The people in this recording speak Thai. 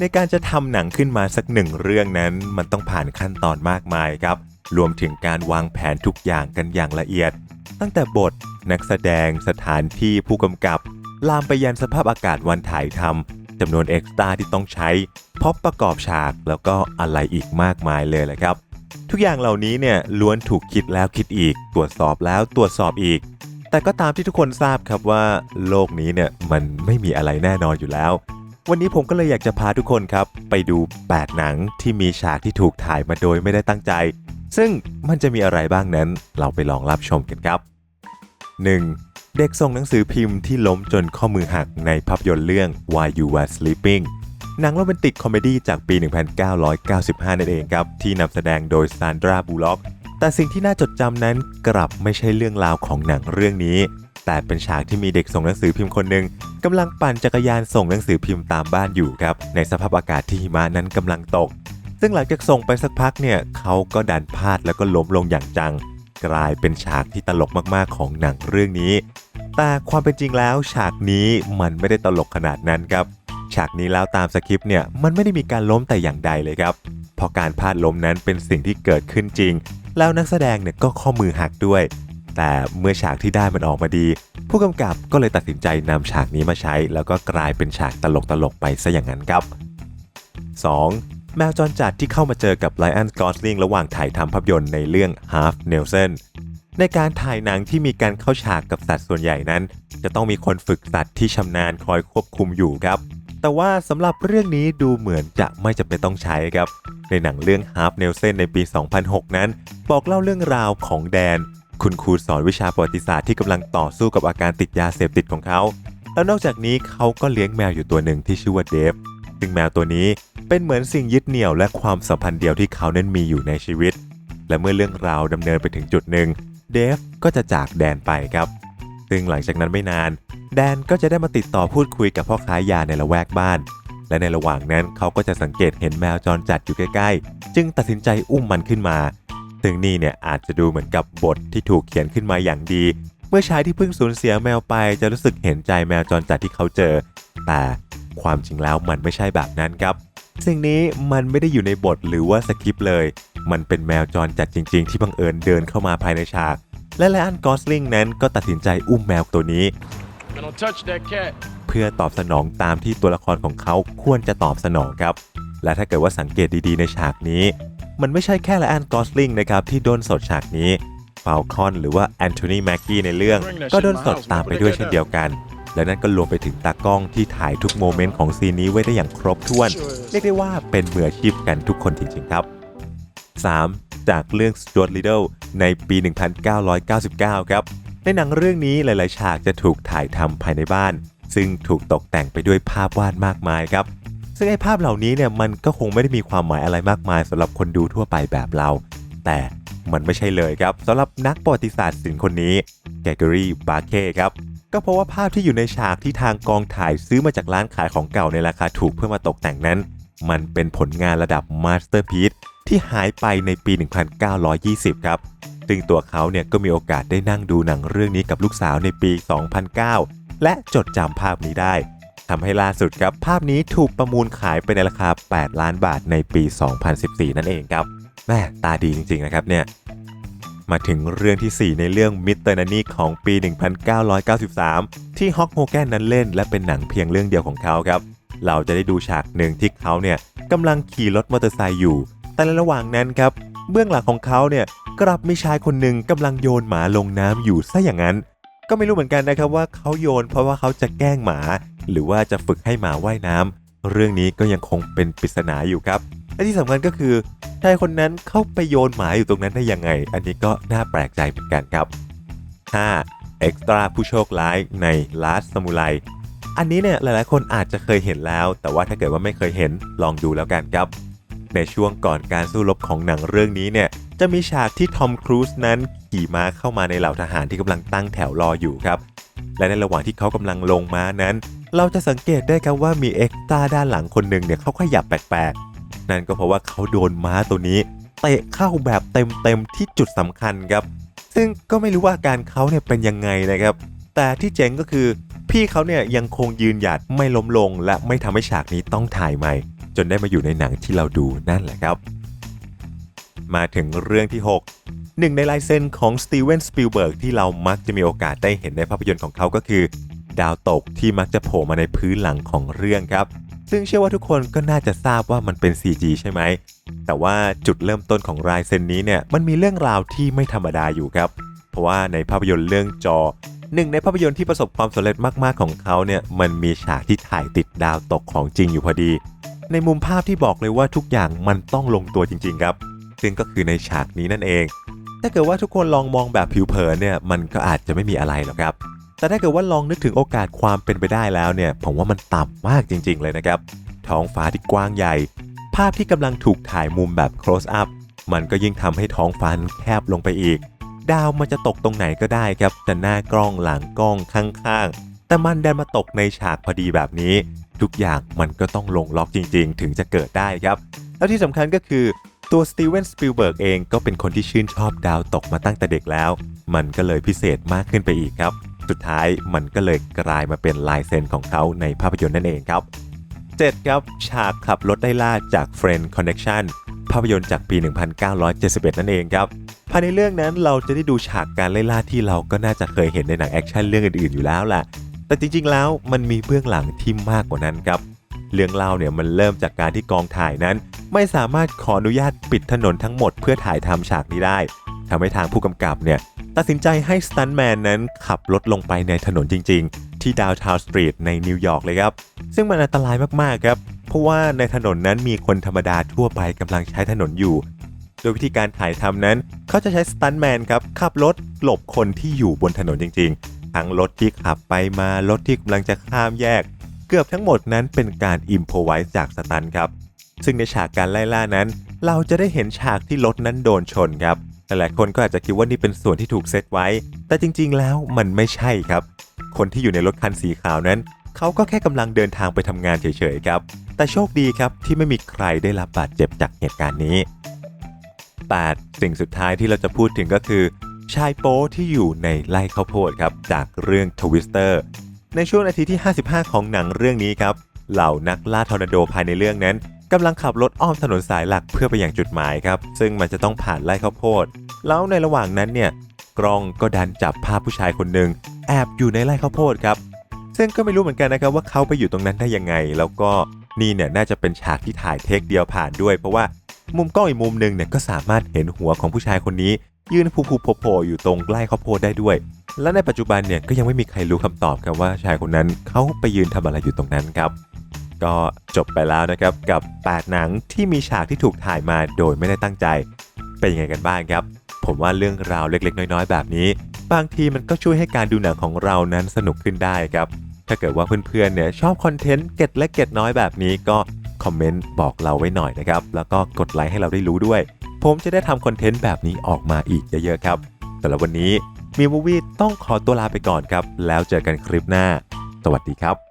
ในการจะทำหนังขึ้นมาสักหนึ่งเรื่องนั้น มันต้องผ่านขั้นตอนมากมายครับ รวมถึงการวางแผนทุกอย่างกันอย่างละเอียด ตั้งแต่บท นักแสดงสถานที่ผู้กำกับ ลามไปยันสภาพอากาศวันถ่ายทำจำนวนเอ็กซ์ตร้าที่ต้องใช้พร็อพประกอบฉากแล้วก็อะไรอีกมากมายเลยแหละครับ ทุกอย่างเหล่านี้เนี่ยล้วนถูกคิดแล้วคิดอีก ตรวจสอบแล้วตรวจสอบอีก แต่ก็ตามที่ทุกคนทราบครับว่า โลกนี้เนี่ยมันไม่มีอะไรแน่นอนอยู่แล้ว วันนี้ผมก็เลยอยากจะพาทุกคนครับ ไปดู 8 หนังที่มีฉากที่ถูกถ่ายมาโดยไม่ได้ตั้งใจ ซึ่งมันจะมีอะไรบ้างนั้น เราไปลองรับชมกันครับ 1. เด็กส่งหนังสือพิมพ์ที่ล้มจนข้อมือหักในภาพยนตร์เรื่อง Why You Were Sleeping หนังโรแมนติกคอมเมดี้จากปี 1995 นั่นเองครับ ที่นำแสดงโดยซานดราบูล็อก แต่สิ่งที่น่าจดจำนั้นกลับไม่ใช่เรื่องราวของหนังเรื่องนี้ แต่เป็นฉากที่มีเด็กส่งหนังสือพิมพ์คนหนึ่งกำลังปั่นจักรยานส่งหนังสือพิมพ์ตามบ้านอยู่ครับ ในสภาพอากาศที่หิมะนั้นกำลังตก ซึ่งหลังจากส่งไปสักพักเนี่ยเขาก็ดันพลาดแล้วก็ล้มลงอย่างจัง กลายเป็นฉากที่ตลกมากๆของหนังเรื่องนี้ แต่ความเป็นจริงแล้ว ฉากนี้มันไม่ได้ตลกขนาดนั้นครับฉากนี้แล้วตามสคริปต์เนี่ยมันไม่ได้มีการล้มแต่อย่างใดเลยครับ เพราะการพลาดล้มนั้นเป็นสิ่งที่เกิดขึ้นจริง แล้วนักแสดงเนี่ยก็ข้อมือหักด้วย แต่เมื่อฉากที่ได้มันออกมาดี ผู้กำกับก็เลยตัดสินใจนำฉากนี้มาใช้ แล้วก็กลายเป็นฉากตลกๆไปซะอย่างนั้นครับ 2. แมวจรจัดที่เข้ามาเจอกับไลอ n นกอสลิงระหว่างถ่ายทำภาพยนตร์ในเรื่อง Half Nelson ในการถ่ายหนังที่มีการเข้าฉากกับสัตว์ส่วนใหญ่นั้น จะต้องมีคนฝึกสัตว์ที่ชำนาญคอยควบคุมอยู่ครับ แต่ว่าสำหรับเรื่องนี้ดูเหมือนจะไม่จำเป็นต้องใช้ครับ ในหนังเรื่อง Half Nelson ในปี 2006 นั้น บอกเล่าเรื่องราวของแดน คุณครูสอนวิชาประวัติศาสตร์ที่กำลังต่อสู้กับอาการติดยาเสพติดของเขา แล้วนอกจากนี้เขาก็เลี้ยงแมวอยู่ตัวหนึ่งที่ชื่อว่าเดฟซึ่งแมวตัวนี้เป็นเหมือนสิ่งยึดเหนี่ยวและความสัมพันธ์เดียวที่เขานั้นมีอยู่ในชีวิต และเมื่อเรื่องราวดำเนินไปถึงจุดหนึ่งเดฟก็จะจากแดนไปครับ ซึ่งหลังจากนั้นไม่นาน แดนก็จะได้มาติดต่อพูดคุยกับพ่อค้ายาในละแวกบ้าน และในระหว่างนั้นเขาก็จะสังเกตเห็นแมวจรจัดอยู่ใกล้ๆ จึงตัดสินใจอุ้มมันขึ้นมา ซึ่งนี่เนี่ยอาจจะดูเหมือนกับบทที่ถูกเขียนขึ้นมาอย่างดี เมื่อชายที่เพิ่งสูญเสียแมวไปจะรู้สึกเห็นใจแมวจรจัดที่เขาเจอ แต่ความจริงแล้วมันไม่ใช่แบบนั้นครับ สิ่งนี้มันไม่ได้อยู่ในบทหรือว่าสคริปต์เลย มันเป็นแมวจรจัดจริง ๆ ที่บังเอิญเดินเข้ามาภายในฉาก และไลอันกอสลิงนั้นก็ตัดสินใจอุ้มแมวตัวนี้ Man, don't touch that cat. เพื่อตอบสนองตามที่ตัวละครของเขาควรจะตอบสนองครับ และถ้าเกิดว่าสังเกตดีๆในฉากนี้ มันไม่ใช่แค่ไลอันกอสลิงนะครับที่โดนสดฉากนี้ฟาลคอนหรือว่าแอนโทนีแม็กกี้ในเรื่อง ก็โดนสดตามไปด้วยเช่นเดียวกัน และนั่นก็รวมไปถึงตากล้องที่ถ่ายทุกโมเมนต์ของซีนนี้ไว้ได้อย่างครบถ้วน เรียกได้ว่าเป็นมืออาชีพกันทุกคนจริงๆครับ 3. จากเรื่อง Stuart Little ในปี 1999 ครับ ในหนังเรื่องนี้หลาย ๆ ฉากจะถูกถ่ายทำภายในบ้าน ซึ่งถูกตกแต่งไปด้วยภาพวาดมากมายครับ ซึ่งไอ้ภาพเหล่านี้เนี่ยมันก็คงไม่ได้มีความหมายอะไรมากมายสำหรับคนดูทั่วไปแบบเรา แต่มันไม่ใช่เลยครับสำหรับนักประวัติศาสตร์ศิลป์คนนี้แกเกอรี่บาเคครับก็เพราะว่าภาพที่อยู่ในฉากที่ทางกองถ่ายซื้อมาจากร้านขายของเก่าในราคาถูกเพื่อมาตกแต่งนั้น มันเป็นผลงานระดับมาสเตอร์พีซที่หายไปในปี 1920 ครับ ซึ่งตัวเขาเนี่ยก็มีโอกาสได้นั่งดูหนังเรื่องนี้กับลูกสาวในปี 2009 และจดจำภาพนี้ได้ทำให้ล่าสุดครับภาพนี้ถูกประมูลขายไปในราคา 8 ล้านบาทในปี 2014 นั่นเองครับแม่ตาดีจริงๆนะครับเนี่ยมาถึงเรื่องที่ 4 ในเรื่องมิ t เตอร์นันนี่ของปี 1993 ที่ฮอกโฮแกนนั้นเล่น และเป็นหนังเพียงเรื่องเดียวของเขาครับ เราจะได้ดูฉากหนึ่งที่เขาเนี่ยกำลังขี่รถมอเตอร์ไซค์อยู่ แต่ในระหว่างนั้นครับ เบื้องหลังของเขาเนี่ย กลับมีชายคนหนึ่งกำลังโยนหมาลงน้ำอยู่ซะอย่างนั้น ก็ไม่รู้เหมือนกันนะครับว่าเขาโยนเพราะว่าเขาจะแกล้งหมา หรือว่าจะฝึกให้หมาว่ายน้ำเรื่องนี้ก็ยังคงเป็นปริศนาอยู่ครับและที่สำคัญก็คือชายคนนั้นเข้าไปโยนหมาอยู่ตรงนั้นได้ยังไง อันนี้ก็น่าแปลกใจเหมือนกันครับ 5. เอ็กซ์ตร้าผู้โชคร้ายใน Last Samurai อันนี้เนี่ยหลายๆ คนอาจจะเคยเห็นแล้ว แต่ว่าถ้าเกิดว่าไม่เคยเห็นลองดูแล้วกันครับ ในช่วงก่อนการสู้รบของหนังเรื่องนี้เนี่ย จะมีฉากที่ทอมครูซนั้นขี่ม้าเข้ามาในเหล่าทหารที่กำลังตั้งแถวรออยู่ครับ และในระหว่างที่เขากำลังลงม้านั้น เราจะสังเกตได้ครับว่ามีเอ็กซ์ตาด้านหลังคนหนึ่งเนี่ยเขาขยับแปลกๆ นั่นก็เพราะว่าเขาโดนม้าตัวนี้เตะเข้าแบบเต็มๆที่จุดสำคัญครับ ซึ่งก็ไม่รู้ว่าอาการเขาเนี่ยเป็นยังไงนะครับ แต่ที่เจ๋งก็คือ พี่พี่เขาเนี่ยยังคงยืนหยัดไม่ล้มลง และไม่ทำให้ฉากนี้ต้องถ่ายใหม่ จนได้มาอยู่ในหนังที่เราดูนั่นแหละครับ มาถึงเรื่องที่ 6 หนึ่งในลายเซ็นของสตีเวนสปิลเบิร์กที่เรามักจะมีโอกาสได้เห็นในภาพยนตร์ของเขาก็คือ ดาวตกที่มักจะโผล่มาในพื้นหลังของเรื่องครับ ซึ่งเชื่อว่าทุกคนก็น่าจะทราบว่ามันเป็น CG ใช่ไหม แต่ว่าจุดเริ่มต้นของลายเซ็นนี้เนี่ยมันมีเรื่องราวที่ไม่ธรรมดาอยู่ครับ เพราะว่าในภาพยนตร์เรื่องจอหนึ่งในภาพยนตร์ที่ประสบความสำเร็จมาก ๆ ของเขาเนี่ยมันมีฉากที่ถ่ายติดดาวตกของจริงอยู่พอดี ในมุมภาพที่บอกเลยว่าทุกอย่างมันต้องลงตัวจริง ๆ ครับ ซึ่งก็คือในฉากนี้นั่นเอง ถ้าเกิดว่าทุกคนลองมองแบบผิวเผินเนี่ยมันก็อาจจะไม่มีอะไรหรอกครับ แต่ถ้าเกิดว่าลองนึกถึงโอกาสความเป็นไปได้แล้วเนี่ยผมว่ามันต่ำมากจริง ๆ เลยนะครับ ท้องฟ้าที่กว้างใหญ่ ภาพที่กำลังถูกถ่ายมุมแบบ close up มันก็ยิ่งทำให้ท้องฟ้านแคบลงไปอีก ดาวมันจะตกตรงไหนก็ได้ครับแต่หน้ากล้องหลังกล้องข้างๆ แต่มันดันมาตกในฉากพอดีแบบนี้ ทุกอย่างมันก็ต้องลงล็อกจริง ๆ ถึงจะเกิดได้ครับ แล้วที่สำคัญก็คือ ตัวสตีเวนสปิลเบิร์กเองก็เป็นคนที่ชื่นชอบดาวตกมาตั้งแต่เด็กแล้ว มันก็เลยพิเศษมากขึ้นไปอีกครับ สุดท้ายมันก็เลยกลายมาเป็นลายเซ็นของเขาในภาพยนตร์นั่นเองครับ 7 ครับ ฉากขับรถไล่ล่าจาก Friend Connection ภาพยนตร์จากปี 1971 นั่นเองครับ ภายในเรื่องนั้นเราจะได้ดูฉากการไล่ล่าที่เราก็น่าจะเคยเห็นในหนังแอคชั่นเรื่องอื่นๆอยู่แล้วแหละแต่จริงๆแล้วมันมีเบื้องหลังที่มากกว่านั้นครับ เรื่องเล่าเนี่ยมันเริ่มจากการที่กองถ่ายนั้น ไม่สามารถขออนุญาตปิดถนนทั้งหมดเพื่อถ่ายทำฉากนี้ได้ทำให้ทางผู้กำกับเนี่ยตัดสินใจให้สตันแมนนั้นขับรถลงไปในถนนจริง ๆ ที่ดาวทาวน์สตรีทในนิวยอร์กเลยครับ ซึ่งมันอันตรายมากๆครับ เพราะว่าในถนนนั้นมีคนธรรมดาทั่วไปกำลังใช้ถนนอยู่ โดยวิธีการถ่ายทำนั้น เขาจะใช้สตันแมนครับขับรถหลบคนที่อยู่บนถนนจริง ๆ ทั้งรถที่ขับไปมารถที่กำลังจะข้ามแยก เกือบทั้งหมดนั้นเป็นการอิมพอไว้จากสตันครับ ซึ่งในฉากการไล่ล่านั้น เราจะได้เห็นฉากที่รถนั้นโดนชนครับหลายๆคนก็อาจจะคิดว่านี่เป็นส่วนที่ถูกเซตไว้ แต่จริงๆแล้วมันไม่ใช่ครับ คนที่อยู่ในรถคันสีขาวนั้น เขาก็แค่กำลังเดินทางไปทำงานเฉยๆครับ แต่โชคดีครับที่ไม่มีใครได้รับบาดเจ็บจากเหตุการณ์นี้ 8. สิ่งสุดท้ายที่เราจะพูดถึงก็คือ ชายโป๊ที่อยู่ในไร่ข้าวโพดครับ จากเรื่องทวิสเตอร์ ในช่วงนาทีที่ 55 ของหนังเรื่องนี้ครับ เหล่านักล่าทอร์นาโดภายในเรื่องนั้นกำลังขับรถอ้อมถนนสายหลักเพื่อไปยังจุดหมายครับ ซึ่งมันจะต้องผ่านไร่ข้าวโพด แล้วในระหว่างนั้นเนี่ยกล้องก็ดันจับภาพผู้ชายคนหนึ่งแอบอยู่ในไร่ข้าวโพดครับ ซึ่งก็ไม่รู้เหมือนกันนะครับว่าเขาไปอยู่ตรงนั้นได้ยังไง แล้วก็นี่เนี่ยน่าจะเป็นฉากที่ถ่ายเทคเดียวผ่านด้วย เพราะว่ามุมกล้องอีกมุมหนึ่งเนี่ยก็สามารถเห็นหัวของผู้ชายคนนี้ ยืนผูๆโผล่อยู่ตรงไร่ข้าวโพดได้ด้วย และในปัจจุบันเนี่ยก็ยังไม่มีใครรู้คำตอบครับว่าชายคนนั้นเขาไปยืนทำอะไรอยู่ตรงนั้นครับ ก็จบไปแล้วนะครับกับ 8 หนังที่มีฉากที่ถูกถ่ายมาโดยไม่ได้ตั้งใจ เป็นยังไงกันบ้างครับ ผมว่าเรื่องราวเล็กๆ น้อยๆ แบบนี้ บางทีมันก็ช่วยให้การดูหนังของเรานั้นสนุกขึ้นได้ครับถ้าเกิดว่าเพื่อนๆเนี่ยชอบคอนเทนต์เก็ดและเก็ดน้อยแบบนี้ก็คอมเมนต์บอกเราไว้หน่อยนะครับ แล้วก็กดไลค์ให้เราได้รู้ด้วย ผมจะได้ทำคอนเทนต์แบบนี้ออกมาอีกเยอะๆครับสำหรับวันนี้มีมูวี่ต้องขอตัวลาไปก่อนครับ แล้วเจอกันคลิปหน้า สวัสดีครับ